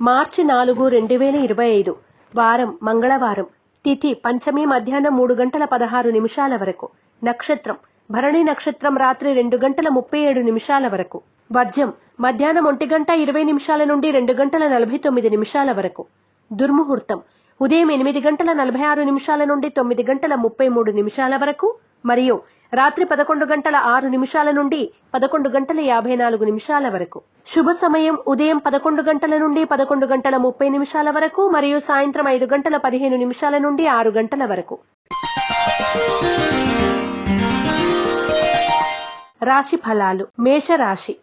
మార్చి నాలుగు రెండు వేల ఇరవై ఐదు. వారం మంగళవారం. తిథి పంచమి మధ్యాహ్నం మూడు గంటల పదహారు నిమిషాల వరకు. నక్షత్రం భరణి నక్షత్రం రాత్రి రెండు గంటల ముప్పై ఏడు నిమిషాల వరకు. వర్జం మధ్యాహ్నం ఒంటి గంట ఇరవై నిమిషాల నుండి రెండు గంటల నలభై తొమ్మిది నిమిషాల వరకు. దుర్ముహూర్తం ఉదయం ఎనిమిది గంటల నలభై ఆరు నిమిషాల నుండి తొమ్మిది గంటల ముప్పై మూడు నిమిషాల వరకు. మరియు రాత్రి పదకొండు గంటల ఆరు నిమిషాల నుండి పదకొండు గంటల యాభై నాలుగు నిమిషాల వరకు. శుభ సమయం ఉదయం పదకొండు గంటల నుండి పదకొండు గంటల ముప్పై నిమిషాల వరకు మరియు సాయంత్రం ఐదు గంటల పదిహేను నిమిషాల నుండి ఆరు గంటల వరకు. రాశి ఫలాలు. మేషరాశి.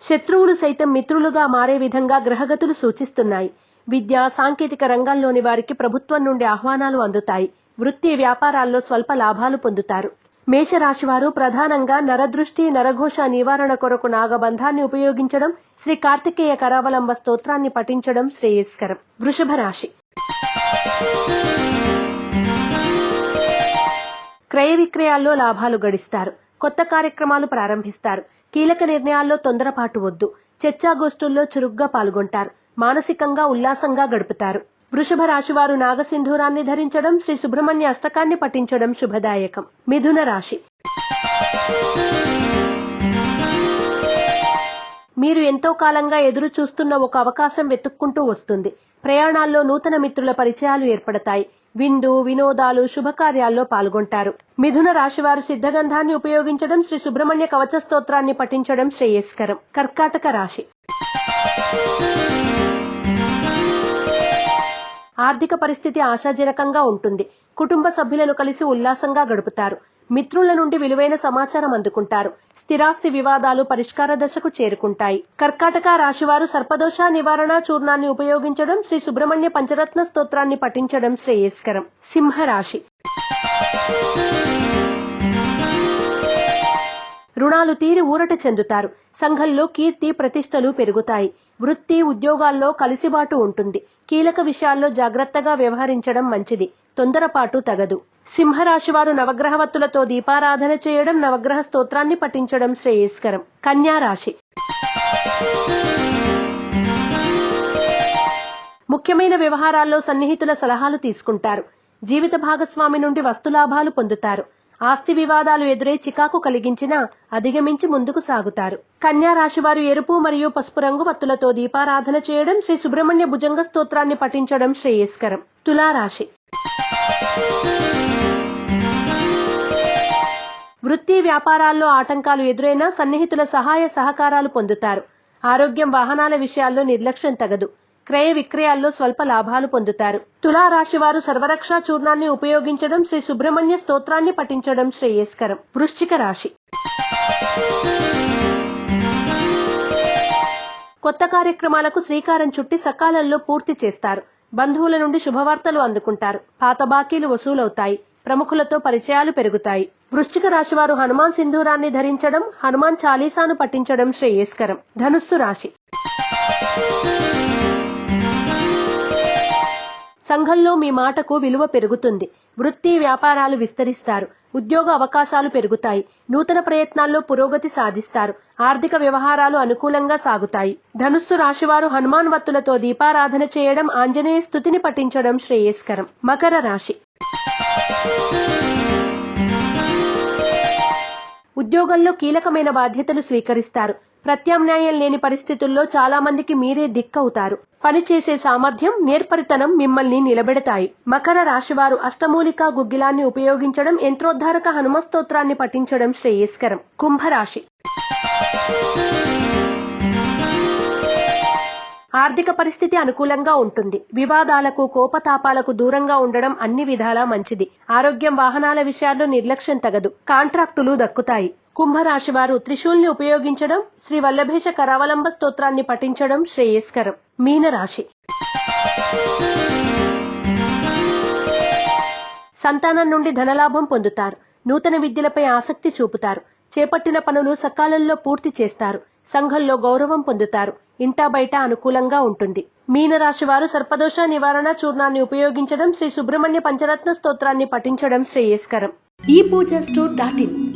శత్రువులు సైతం మిత్రులుగా మారే విధంగా గ్రహగతులు సూచిస్తున్నాయి. విద్య సాంకేతిక రంగాల్లోని వారికి ప్రభుత్వం నుండి ఆహ్వానాలు అందుతాయి. వృత్తి వ్యాపారాల్లో స్వల్ప లాభాలు పొందుతారు. మేషరాశివారు ప్రధానంగా నరదృష్టి నరఘోష నివారణ కొరకు నాగబంధాన్ని ఉపయోగించడం శ్రీ కార్తికేయ కరావలంబ స్తోత్రాన్ని పఠించడం శ్రేయస్కరం. వృషభ రాశి క్రయ విక్రయాల్లో లాభాలు గడిస్తారు. కొత్త కార్యక్రమాలు ప్రారంభిస్తారు. కీలక నిర్ణయాల్లో తొందరపాటు వద్దు. చర్చాగోష్ఠుల్లో చురుగ్గా పాల్గొంటారు. మానసికంగా ఉల్లాసంగా గడుపుతారు. వృషభ రాశివారు నాగసింధూరాన్ని ధరించడం శ్రీ సుబ్రహ్మణ్య అష్టకాన్ని పఠించడం శుభదాయకం. మిథున రాశి. మీరు ఎంతో కాలంగా ఎదురు చూస్తున్న ఒక అవకాశం వెతుక్కుంటూ వస్తుంది. ప్రయాణాల్లో నూతన మిత్రుల పరిచయాలు ఏర్పడతాయి. విందు వినోదాలు శుభకార్యాల్లో పాల్గొంటారు. మిథున రాశివారు సిద్ధగంధాన్ని ఉపయోగించడం శ్రీ సుబ్రహ్మణ్య కవచ స్తోత్రాన్ని పఠించడం శ్రేయస్కరం. కర్కాటక రాశి. ఆర్థిక పరిస్థితి ఆశాజనకంగా ఉంటుంది. కుటుంబ సభ్యులను కలిసి ఉల్లాసంగా గడుపుతారు. మిత్రుల నుండి విలువైన సమాచారం అందుకుంటారు. స్థిరాస్తి వివాదాలు పరిష్కార దశకు చేరుకుంటాయి. కర్కాటక రాశివారు సర్పదోష నివారణ చూర్ణాన్ని ఉపయోగించడం శ్రీ సుబ్రహ్మణ్య పంచరత్న స్తోత్రాన్ని పఠించడం శ్రేయస్కరం. సింహరాశి. రుణాలు తీరి ఊరట చెందుతారు. సంఘంలో కీర్తి ప్రతిష్టలు పెరుగుతాయి. వృత్తి ఉద్యోగాల్లో కలిసిబాటు ఉంటుంది. కీలక విషయాల్లో జాగ్రత్తగా వ్యవహరించడం మంచిది. తొందరపాటు తగదు. సింహరాశి వారు నవగ్రహవత్తులతో దీపారాధన చేయడం నవగ్రహ స్తోత్రాన్ని పఠించడం శ్రేయస్కరం. కన్యా రాశి. ముఖ్యమైన వ్యవహారాల్లో సన్నిహితుల సలహాలు తీసుకుంటారు. జీవిత భాగస్వామి నుండి వస్తులాభాలు పొందుతారు. ఆస్తి వివాదాలు ఎదురై చికాకు కలిగించినా అధిగమించి ముందుకు సాగుతారు. కన్యా రాశి వారు ఎరుపు మరియు పసుపు రంగు వత్తులతో దీపారాధన చేయడం శ్రీ సుబ్రహ్మణ్య భుజంగ స్తోత్రాన్ని పఠించడం శ్రేయస్కరం. తులారాశి. వృత్తి వ్యాపారాల్లో ఆటంకాలు ఎదురైనా సన్నిహితుల సహాయ సహకారాలు పొందుతారు. ఆరోగ్యం వాహనాల విషయాల్లో నిర్లక్ష్యం తగదు. క్రయ విక్రయాల్లో స్వల్ప లాభాలు పొందుతారు. తులా రాశి వారు సర్వరక్ష చూర్ణాన్ని ఉపయోగించడం శ్రీ సుబ్రహ్మణ్య స్తోత్రాన్ని పఠించడం శ్రేయస్కరం. వృశ్చిక రాశి. కొత్త కార్యక్రమాలకు శ్రీకారం చుట్టి సకాలంలో పూర్తి చేస్తారు. బంధువుల నుండి శుభవార్తలు అందుకుంటారు. పాత బాకీలు వసూలవుతాయి. ప్రముఖులతో పరిచయాలు పెరుగుతాయి. వృశ్చిక రాశి వారు హనుమాన్ సింధూరాన్ని ధరించడం హనుమాన్ చాలీసాను పఠించడం శ్రేయస్కరం. ధనుస్సు రాశి. సంఘంలో మీ మాటకు విలువ పెరుగుతుంది. వృత్తి వ్యాపారాలు విస్తరిస్తారు. ఉద్యోగ అవకాశాలు పెరుగుతాయి. నూతన ప్రయత్నాల్లో పురోగతి సాధిస్తారు. ఆర్థిక వ్యవహారాలు అనుకూలంగా సాగుతాయి. ధనుస్సు రాశివారు హనుమాన్ వత్తులతో దీపారాధన చేయడం ఆంజనేయ స్థుతిని పఠించడం శ్రేయస్కరం. మకర రాశి. ఉద్యోగంలో కీలకమైన బాధ్యతలు స్వీకరిస్తారు. ప్రత్యామ్నాయం లేని పరిస్థితుల్లో చాలా మందికి మీరే దిక్కవుతారు. పనిచేసే సామర్థ్యం నేర్పరితనం మిమ్మల్ని నిలబెడతాయి. మకర రాశివారు అష్టమూలిక గుగ్గిలాన్ని ఉపయోగించడం యంత్రోద్ధారక హనుమస్తోత్రాన్ని పఠించడం శ్రేయస్కరం. కుంభరాశి. ఆర్థిక పరిస్థితి అనుకూలంగా ఉంటుంది. వివాదాలకు కోపతాపాలకు దూరంగా ఉండడం అన్ని విధాలా మంచిది. ఆరోగ్యం వాహనాల విషయాల్లో నిర్లక్ష్యం తగదు. కాంట్రాక్టులు దక్కుతాయి. కుంభరాశి వారు త్రిశూల్ని ఉపయోగించడం శ్రీ వల్లభేష కరావలంబ స్తోత్రాన్ని పఠించడం శ్రేయస్కరం. మీనరాశి. సంతానం నుండి ధనలాభం పొందుతారు. నూతన విద్యలపై ఆసక్తి చూపుతారు. చేపట్టిన పనులు సకాలంలో పూర్తి చేస్తారు. సంఘంలో గౌరవం పొందుతారు. ఇంటా బయట అనుకూలంగా ఉంటుంది. మీనరాశి వారు సర్పదోష నివారణ చూర్ణాన్ని ఉపయోగించడం శ్రీ సుబ్రహ్మణ్య పంచరత్న స్తోత్రాన్ని పఠించడం శ్రేయస్కరం. ఈ పూజ స్టోర్ డాట్ ఇన్.